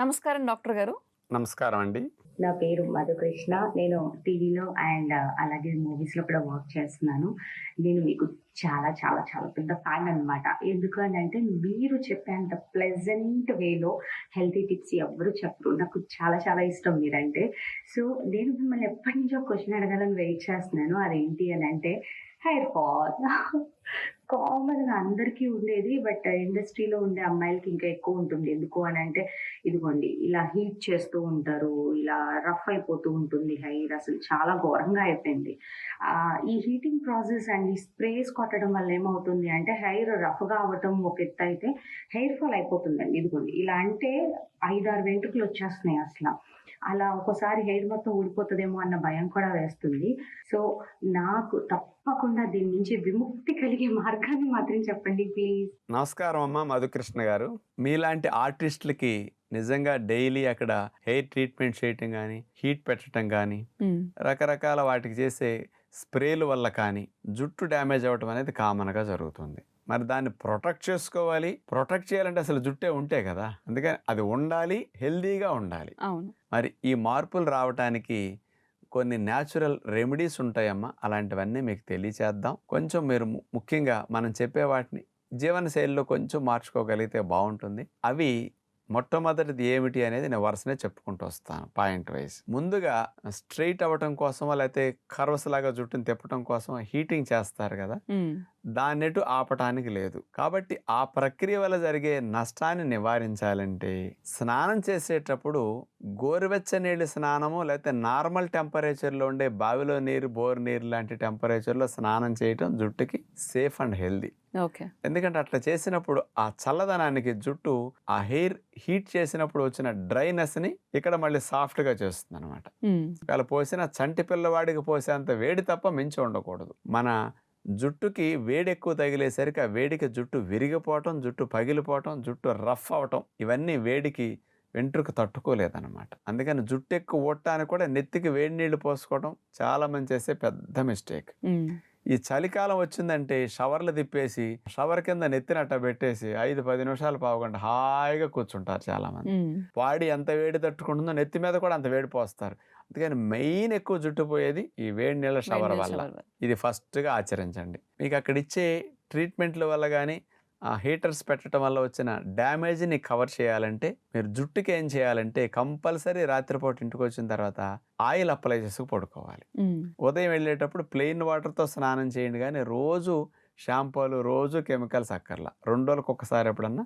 నమస్కారం డాక్టర్ గారు. నమస్కారం అండి. నా పేరు మధుకృష్ణ. నేను టీవీలో అండ్ అలాగే మూవీస్లో కూడా వర్క్ చేస్తున్నాను. నేను మీకు చాలా చాలా చాలా పెద్ద ఫ్యాన్ అన్నమాట. ఎందుకు అని అంటే మీరు చెప్పేంత ప్లెజెంట్ వేలో హెల్తీ టిప్స్ ఎవరు చెప్పరు. నాకు చాలా చాలా ఇష్టం మీరంటే. సో నేను మిమ్మల్ని ఎప్పటి నుంచో క్వశ్చన్ అడగాలని వెయిట్ చేస్తున్నాను. అదేంటి అని అంటే హెయిర్ ఫాల్. కామన్గా అందరికీ ఉండేది బట్ ఇండస్ట్రీలో ఉండే అమ్మాయిలకి ఇంకా ఎక్కువ ఉంటుంది. ఎందుకు అని అంటే ఇదిగోండి ఇలా హీట్ చేస్తూ ఉంటారు ఇలా రఫ్ అయిపోతూ ఉంటుంది హెయిర్ అసలు చాలా ఘోరంగా అయిపోయింది. ఈ హీటింగ్ ప్రాసెస్ అండ్ ఈ స్ప్రేస్ కొట్టడం వల్ల ఏమవుతుంది అంటే హెయిర్ రఫ్గా అవ్వటం ఒక ఎత్తు అయితే హెయిర్ ఫాల్ అయిపోతుందండి. ఇదిగోండి ఇలా అంటే ఐదారు వెంట్రుకలు వచ్చేస్తున్నాయి అసలు. అలా ఒక్కోసారి హెయిర్ మొత్తం ఊడిపోతుందేమో అన్న భయం కూడా వేస్తుంది. సో నాకు తప్పకుండా దీని నుంచి విముక్తి కలిగే మార్గాన్ని మాత్రం చెప్పండి ప్లీజ్ నమస్కారం అమ్మ మధుకృష్ణ గారు. మీలాంటి ఆర్టిస్టులకి నిజంగా డైలీ అక్కడ హెయిర్ ట్రీట్మెంట్ చేయటం కానీ హీట్ పెట్టడం కానీ రకరకాల వాటికి చేసే స్ప్రేల వల్ల కానీ జుట్టు డ్యామేజ్ అవ్వటం అనేది కామన్గా జరుగుతుంది. మరి దాన్ని ప్రొటెక్ట్ చేసుకోవాలి. ప్రొటెక్ట్ చేయాలంటే అసలు జుట్టే ఉంటే కదా. అందుకని అది ఉండాలి హెల్దీగా ఉండాలి. మరి ఈ మార్పులు రావటానికి కొన్ని న్యాచురల్ రెమెడీస్ ఉంటాయమ్మా. అలాంటివన్నీ మీకు తెలియచేద్దాం. కొంచెం మీరు ముఖ్యంగా మనం చెప్పే వాటిని జీవనశైలిలో కొంచెం మార్చుకోగలిగితే బాగుంటుంది. అవి మొట్టమొదటిది ఏమిటి అనేది నేను వరుసనే చెప్పుకుంటూ వస్తాను. Point wise. ముందుగా స్ట్రైట్ అవ్వటం కోసమో లేకపోతే కర్వస్ లాగా జుట్టుని తిప్పటం కోసం హీటింగ్ చేస్తారు కదా. దాన్నెటు ఆపటానికి లేదు. కాబట్టి ఆ ప్రక్రియ వల్ల జరిగే నష్టాన్ని నివారించాలంటే స్నానం చేసేటప్పుడు గోరువెచ్చ నీళ్ళు స్నానము లేకపోతే నార్మల్ టెంపరేచర్లో ఉండే బావిలో నీరు బోర్ నీరు లాంటి టెంపరేచర్లో స్నానం చేయటం జుట్టుకి సేఫ్ అండ్ హెల్దీ ఓకే. ఎందుకంటే అట్లా చేసినప్పుడు ఆ చల్లదనానికి జుట్టు ఆ హెయిర్ హీట్ చేసినప్పుడు వచ్చిన డ్రైనెస్ని ఇక్కడ మళ్ళీ సాఫ్ట్గా చేస్తుంది అనమాట వాళ్ళు పోసిన చంటి పిల్లవాడికి పోసేంత వేడి తప్ప మించి ఉండకూడదు. మన జుట్టుకి వేడి ఎక్కువ తగిలేసరికి ఆ వేడికి జుట్టు విరిగిపోవటం జుట్టు పగిలిపోవటం జుట్టు రఫ్ అవటం ఇవన్నీ వేడికి వెంట్రుకు తట్టుకోలేదన్నమాట. అందుకని జుట్టు ఎక్కువ ఒట్టడానికి కూడా నెత్తికి వేడి నీళ్ళు పోసుకోవడం చాలా మంది చేసే పెద్ద మిస్టేక్. ఈ చలికాలం వచ్చిందంటే షవర్లు తిప్పేసి షవర్ కింద నెత్తినట్ట పెట్టేసి ఐదు పది నిమిషాలు పావుగంట హాయిగా కూర్చుంటారు చాలా మంది బాడీ ఎంత వేడి తట్టుకుంటుందో నెత్తి మీద కూడా అంత వేడి పోస్తారు. అందుకని మెయిన్ ఎక్కువ జుట్టు పోయేది ఈ వేడి నీళ్ళ షవర్ వేడి వల్ల. ఇది ఫస్ట్గా ఆచరించండి. మీకు అక్కడ ఇచ్చే ట్రీట్మెంట్ల వల్ల కానీ ఆ హీటర్స్ పెట్టడం వల్ల వచ్చిన డ్యామేజ్ని కవర్ చేయాలంటే మీరు జుట్టుకి ఏం చేయాలంటే కంపల్సరీ రాత్రిపూట ఇంటికి వచ్చిన తర్వాత ఆయిల్ అప్లై చేసుకు పడుకోవాలి. ఉదయం వెళ్ళేటప్పుడు ప్లెయిన్ వాటర్తో స్నానం చేయండి కానీ రోజు షాంపూలు రోజు కెమికల్స్ అక్కర్లా రెండు రోజులకు ఒకసారి ఎప్పుడన్నా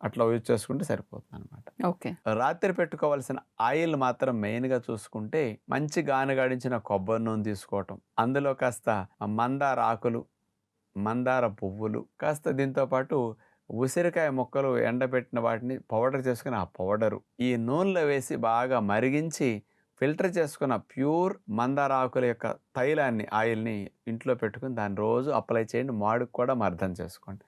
అట్లా యూజ్ చేసుకుంటే సరిపోతుంది అనమాట ఓకే. రాత్రి పెట్టుకోవాల్సిన ఆయిల్ మాత్రం మెయిన్గా చూసుకుంటే మంచి గానుగాడించిన కొబ్బరి నూనె తీసుకోవటం అందులో కాస్త మందార ఆకులు మందార పువ్వులు కాస్త దీంతో పాటు ఉసిరికాయ మొక్కలు ఎండబెట్టిన వాటిని పౌడర్ చేసుకుని ఆ పౌడరు ఈ నూనెలో వేసి బాగా మరిగించి ఫిల్టర్ చేసుకున్న ప్యూర్ మందార ఆకుల యొక్క తైలాన్ని ఆయిల్ని ఇంట్లో పెట్టుకుని దాన్ని రోజు అప్లై చేయండి. మాడుకు కూడా మర్దం చేసుకోండి.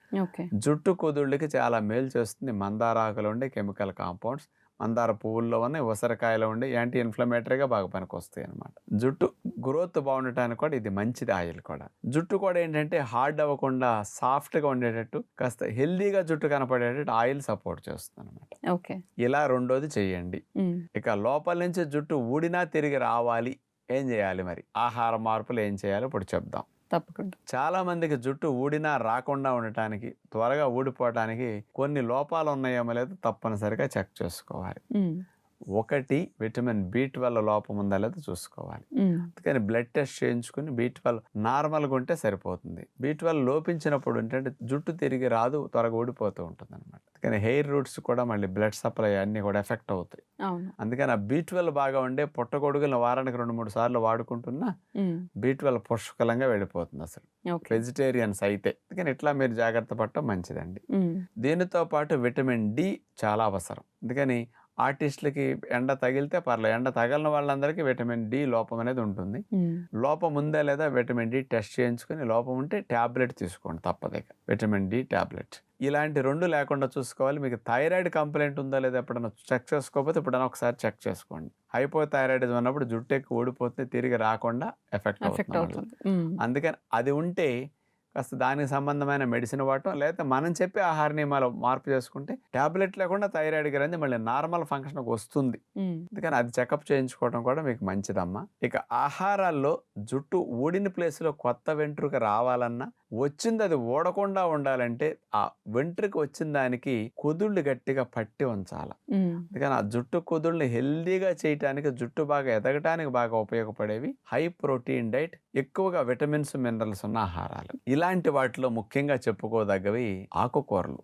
జుట్టు కుదుళ్ళకి చాలా మేలు చేస్తుంది మందార ఆకులో ఉండే కెమికల్ కాంపౌండ్స్. మందార పువ్వుల్లో ఉన్న ఉసరకాయలో ఉండే యాంటీ ఇన్ఫ్లమేటరీగా బాగా పనికొస్తాయి అనమాట జుట్టు గ్రోత్ బాగుండటానికి కూడా ఇది మంచిది ఆయిల్ కూడా. జుట్టు కూడా ఏంటంటే హార్డ్ అవ్వకుండా సాఫ్ట్గా ఉండేటట్టు కాస్త హెల్దీగా జుట్టు కనపడేటట్టు ఆయిల్ సపోర్ట్ చేస్తుంది అనమాట ఓకే. ఇలా రెండోది చేయండి. ఇక లోపల నుంచి జుట్టు ఊడినా తిరిగి రావాలి. ఏం చేయాలి మరి? ఆహార మార్పులు ఏం చేయాలో ఇప్పుడు చెప్దాం. తప్పకుండా. చాలా మందికి జుట్టు ఊడినా రాకుండా ఉండటానికి త్వరగా ఊడిపోవటానికి కొన్ని లోపాలు ఉన్నాయేమో లేదో తప్పనిసరిగా చెక్ చేసుకోవాలి. ఒకటి విటమిన్ బి ట్వెల్వ్ లోపం ఉందా లేదో చూసుకోవాలి. అందుకని బ్లడ్ టెస్ట్ చేయించుకుని బి ట్వెల్వ్ నార్మల్గా ఉంటే సరిపోతుంది. బి ట్వెల్వ్ లోపించినప్పుడు ఏంటంటే జుట్టు తిరిగి రాదు త్వరగా ఊడిపోతూ ఉంటుంది అనమాట అందుకని హెయిర్ రూట్స్ కూడా మళ్ళీ బ్లడ్ సప్లై అన్నీ కూడా ఎఫెక్ట్ అవుతాయి. అందుకని ఆ బి ట్వెల్వ్ బాగా ఉండే పుట్టగొడుగులను వారానికి రెండు మూడు సార్లు వాడుకుంటున్నా బి ట్వెల్వ్ పుష్కలంగా వెళ్ళిపోతుంది అసలు. వెజిటేరియన్స్ అయితే. అందుకని ఇట్లా మీరు జాగ్రత్త పడటం మంచిదండి. దీనితో పాటు విటమిన్ డి చాలా అవసరం. అందుకని ఆర్టిస్టులకి ఎండ తగిలితే పర్లేదు ఎండ తగలిన వాళ్ళందరికీ విటమిన్ డి లోపం అనేది ఉంటుంది. లోపం ఉందా లేదా విటమిన్ డి టెస్ట్ చేయించుకుని లోపం ఉంటే ట్యాబ్లెట్ తీసుకోండి తప్పదేక విటమిన్ డి ట్యాబ్లెట్ ఇలాంటి రెండు లేకుండా చూసుకోవాలి. మీకు థైరాయిడ్ కంప్లైంట్ ఉందా లేదా ఎప్పుడైనా చెక్ చేసుకోకపోతే ఎప్పుడైనా ఒకసారి చెక్ చేసుకోండి. హైపో థైరాయిడిజం ఉన్నప్పుడు జుట్టు ఎక్కువ ఊడిపోతే తిరిగి రాకుండా ఎఫెక్ట్ అవుతుంది. అందుకని అది ఉంటే కాస్త దానికి సంబంధమైన మెడిసిన్ వాడటం లేకపోతే మనం చెప్పే ఆహార నియమాలు మార్పు చేసుకుంటే టాబ్లెట్ లేకుండా థైరాయిడ్ గ్రంథి మళ్ళీ నార్మల్ ఫంక్షన్కి వస్తుంది. అందుకని అది చెకప్ చేయించుకోవడం కూడా మీకు మంచిదమ్మా. ఇక ఆహారాల్లో జుట్టు ఊడిన ప్లేస్లో కొత్త వెంట్రుక రావాలన్నా వచ్చింది అది ఊడకుండా ఉండాలంటే ఆ వెంట్రుక వచ్చిన దానికి కుదుళ్ళు గట్టిగా పట్టి ఉంచాలి. అందుకని ఆ జుట్టు కుదుళ్ళని హెల్దీగా చేయటానికి జుట్టు బాగా ఎదగటానికి బాగా ఉపయోగపడేవి హై ప్రోటీన్ డైట్ ఎక్కువగా విటమిన్స్ మినరల్స్ ఉన్న ఆహారాలు. ఇలాంటి వాటిలో ముఖ్యంగా చెప్పుకోదగ్గవి ఆకుకూరలు.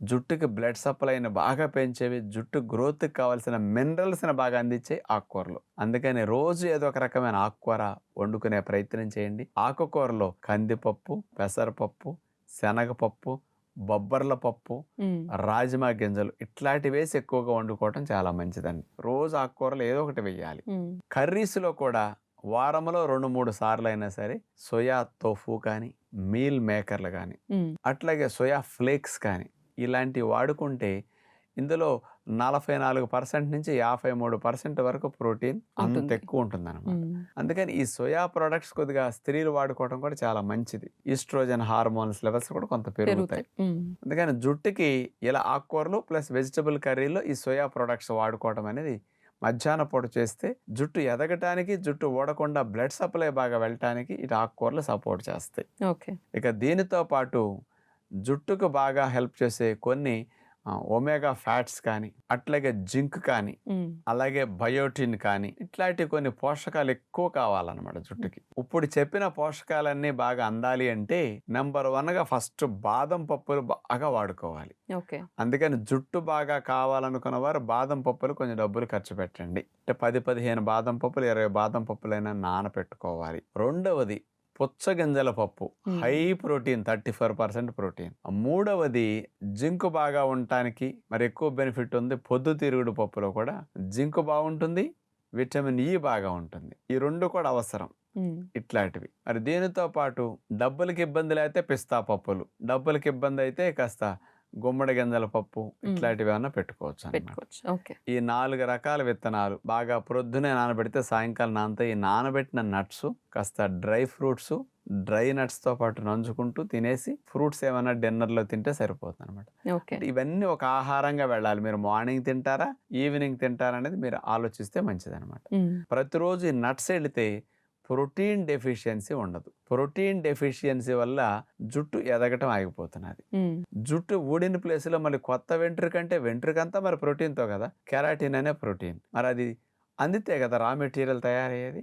జుట్టుకి బ్లడ్ సప్లైని బాగా పెంచేవి జుట్టు గ్రోత్కి కావాల్సిన మినరల్స్ని బాగా అందించే ఆకుకూరలు. అందుకని రోజు ఏదో ఒక రకమైన ఆకుకూర వండుకునే ప్రయత్నం చేయండి. ఆకుకూరలో కందిపప్పు పెసరపప్పు శనగపప్పు బొబ్బర్ల పప్పు రాజ్మా గింజలు ఇట్లాంటివి వేసి ఎక్కువగా వండుకోవటం చాలా మంచిదండి. రోజు ఆకుకూరలు ఏదో ఒకటి వేయాలి. కర్రీస్లో కూడా వారంలో రెండు మూడు సార్లు అయినా సరే సోయా తోఫు కానీ మీల్ మేకర్లు కానీ అట్లాగే సోయా ఫ్లేక్స్ కానీ ఇలాంటివి వాడుకుంటే ఇందులో నలభై నాలుగు పర్సెంట్ నుంచి యాభై మూడు పర్సెంట్ వరకు ప్రోటీన్ అంత. ఎక్కువ ఉంటుంది ఉమ్, అందుకని ఈ సోయా ప్రొడక్ట్స్ కొద్దిగా స్త్రీలు వాడుకోవడం కూడా చాలా మంచిది. ఈస్ట్రోజన్ హార్మోన్స్ లెవెల్స్ కూడా కొంత పెరుగుతాయి. అందుకని జుట్టుకి ఇలా ఆకుకూరలు ప్లస్ వెజిటబుల్ కర్రీలో ఈ సోయా ప్రొడక్ట్స్ వాడుకోవడం అనేది మధ్యాహ్న పూట చేస్తే జుట్టు ఎదగటానికి జుట్టు ఓడకుండా బ్లడ్ సప్లై బాగా వెళ్ళటానికి ఇటు ఆకుకూరలు సపోర్ట్ చేస్తాయి. ఓకే. ఇక దీనితో పాటు జుట్టుకు బాగా హెల్ప్ చేసే కొన్ని ఒమేగా ఫ్యాట్స్ కానీ అట్లాగే జింక్ కానీ అలాగే బయోటిన్ కానీ ఇట్లాంటి కొన్ని పోషకాలు ఎక్కువ కావాలన్నమాట జుట్టుకి. ఇప్పుడు చెప్పిన పోషకాలన్నీ బాగా అందాలి అంటే నెంబర్ వన్గా ఫస్ట్ బాదం పప్పులు బాగా వాడుకోవాలి. ఓకే. అందుకని జుట్టు బాగా కావాలనుకున్న వారు బాదం పప్పులు కొంచెం డబ్బులు ఖర్చు పెట్టండి. అంటే పది పదిహేను బాదం పప్పులు ఇరవై బాదం పప్పులైనా నానపెట్టుకోవాలి. రెండవది పుచ్చగింజల పప్పు. High protein thirty four percent protein. మూడవది జింక్ బాగా ఉండటానికి మరి ఎక్కువ బెనిఫిట్ ఉంది పొద్దుతిరుగుడు పప్పులో కూడా జింక్ బాగుంటుంది విటమిన్ ఇ బాగా ఉంటుంది. ఈ రెండు కూడా అవసరం ఇట్లాంటివి. మరి దీనితో పాటు డబ్బులకి ఇబ్బందులు అయితే పిస్తా పప్పులు. డబ్బులకి ఇబ్బంది అయితే కాస్త గుమ్మడి గింజల పప్పు ఇట్లాంటివి ఏమన్నా పెట్టుకోవచ్చు. ఓకే. ఈ నాలుగు రకాల విత్తనాలు బాగా ప్రొద్దునే నానబెడితే సాయంకాలం నానతో ఈ నానబెట్టిన నట్స్ కాస్త డ్రై ఫ్రూట్స్ డ్రై నట్స్తో పాటు నంచుకుంటూ తినేసి ఫ్రూట్స్ ఏమైనా డిన్నర్లో తింటే సరిపోతుంది అనమాట ఓకే ఇవన్నీ ఒక ఆహారంగా వెళ్ళాలి. మీరు మార్నింగ్ తింటారా ఈవినింగ్ తింటారా అనేది మీరు ఆలోచిస్తే మంచిది అనమాట ప్రతిరోజు ఈ నట్స్ వెళితే ప్రోటీన్ డెఫిషియన్సీ ఉండదు. ప్రోటీన్ డెఫిషియన్సీ వల్ల జుట్టు ఎదగటం ఆగిపోతున్నది. జుట్టు ఊడిన ప్లేస్లో మళ్ళీ కొత్త వెంట్రుక అంటే వెంట్రుక అంతా మరి ప్రోటీన్తో కదా? కెరాటిన్ అనే ప్రోటీన్. మరి అది అందితే కదా రా మెటీరియల్ తయారయ్యేది?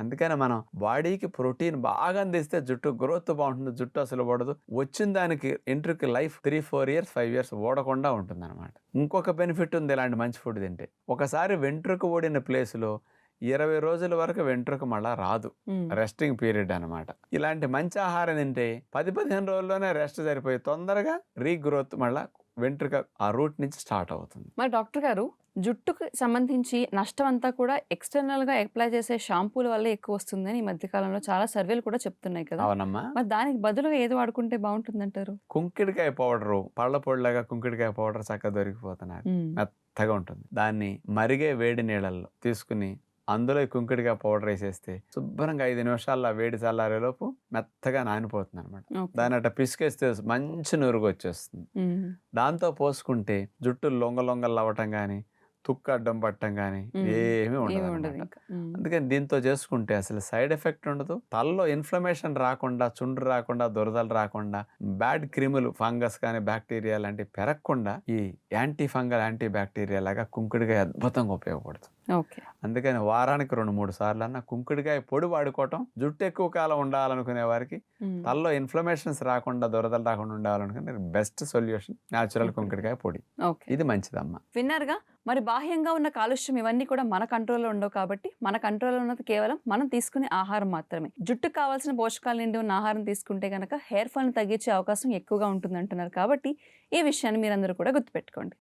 అందుకని మనం బాడీకి ప్రోటీన్ బాగా అందిస్తే జుట్టు గ్రోత్ బాగుంటుంది జుట్టు అసలు పడదు వచ్చిన దానికి ఎంట్రుకి life three four years five years ఓడకుండా ఉంటుంది అనమాట ఇంకొక బెనిఫిట్ ఉంది ఇలాంటి మంచి ఫుడ్ తింటే. ఒకసారి వెంట్రుక ఓడిన ప్లేస్లో ఇరవై రోజుల వరకు వెంట్రుక మళ్ళా రాదు. రెస్టింగ్ పీరియడ్ అన్నమాట. ఇలాంటి మంచి ఆహారం తింటే పది పదిహేను రోజుల్లోనే రెస్ట్ సరిపోయి తొందరగా రీగ్రోత్ మళ్ళా వెంట్రుక ఆ రూట్ నుంచి స్టార్ట్ అవుతుంది. మరి డాక్టర్ గారు జుట్టుకు సంబంధించి నష్టం అంతా కూడా ఎక్స్టర్నల్గా అప్లై చేసే షాంపూల వల్ల ఎక్కువ వస్తుందని ఈ మధ్య కాలంలో చాలా సర్వేలు కూడా చెప్తున్నాయి కదా. అవునమ్మా. మరి దానికి బదులుగా ఏది వాడుకుంటే బాగుంటుందంటారు? కుంకిడికాయ పౌడరు పళ్ళ పొడిలాగా కుంకిడికాయ పౌడర్ చక్కగా దొరికిపోతున్నారు. మెత్తగా ఉంటుంది. దాన్ని మరిగే వేడి నీళ్ళల్లో తీసుకుని అందులో ఈ కుంకుడికాయ పౌడర్ వేసేస్తే శుభ్రంగా ఐదు నిమిషాల్లో వేడి చల్లారేలోపు మెత్తగా నానిపోతుంది అనమాట ఓకే. దాన్ని అట్లా పిసికేస్తే మంచి నురుగు వచ్చేస్తుంది. దాంతో పోసుకుంటే జుట్టు లొంగ లొంగలు అవ్వటం కానీ తుక్కు అడ్డం పట్టడం కానీ. ఏమీ ఉండదు అందుకని దీంతో చేసుకుంటే అసలు సైడ్ ఎఫెక్ట్ ఉండదు. తలలో ఇన్ఫ్లమేషన్ రాకుండా చుండ్రు రాకుండా దురదలు రాకుండా బ్యాడ్ క్రిములు ఫంగస్ కానీ బ్యాక్టీరియా లాంటివి పెరగకుండా ఈ యాంటీ ఫంగల్ యాంటీ బ్యాక్టీరియా లాగా కుంకుడికాయ అద్భుతంగా ఉపయోగపడుతుంది. అందుకని వారానికి రెండు మూడు సార్లు అన్న కుంకుడికాయ పొడి వాడుకోవటం జుట్టు ఎక్కువ కాలం ఉండాలనుకునే వారికి ఉమ్, తలలో ఇన్ఫ్లమేషన్స్ రాకుండా దురదలు రాకుండా ఉండాలనుకునే బెస్ట్ సొల్యూషన్ న్యాచురల్. కుంకుడికాయ పొడి. ఓకే. ఇది మంచిదమ్మా. విన్నారుగా? మరి బాహ్యంగా ఉన్న కాలుష్యం ఇవన్నీ కూడా మన కంట్రోల్లో ఉండవు కాబట్టి మన కంట్రోల్లో ఉన్నది కేవలం మనం తీసుకునే ఆహారం మాత్రమే. జుట్టుకు కావాల్సిన పోషకాలు నిండి ఉన్న ఆహారం తీసుకుంటే కనుక హెయిర్ ఫాల్ని తగ్గించే అవకాశం ఎక్కువగా ఉంటుంది అంటున్నారు కాబట్టి ఈ విషయాన్ని మీరందరూ కూడా గుర్తుపెట్టుకోండి.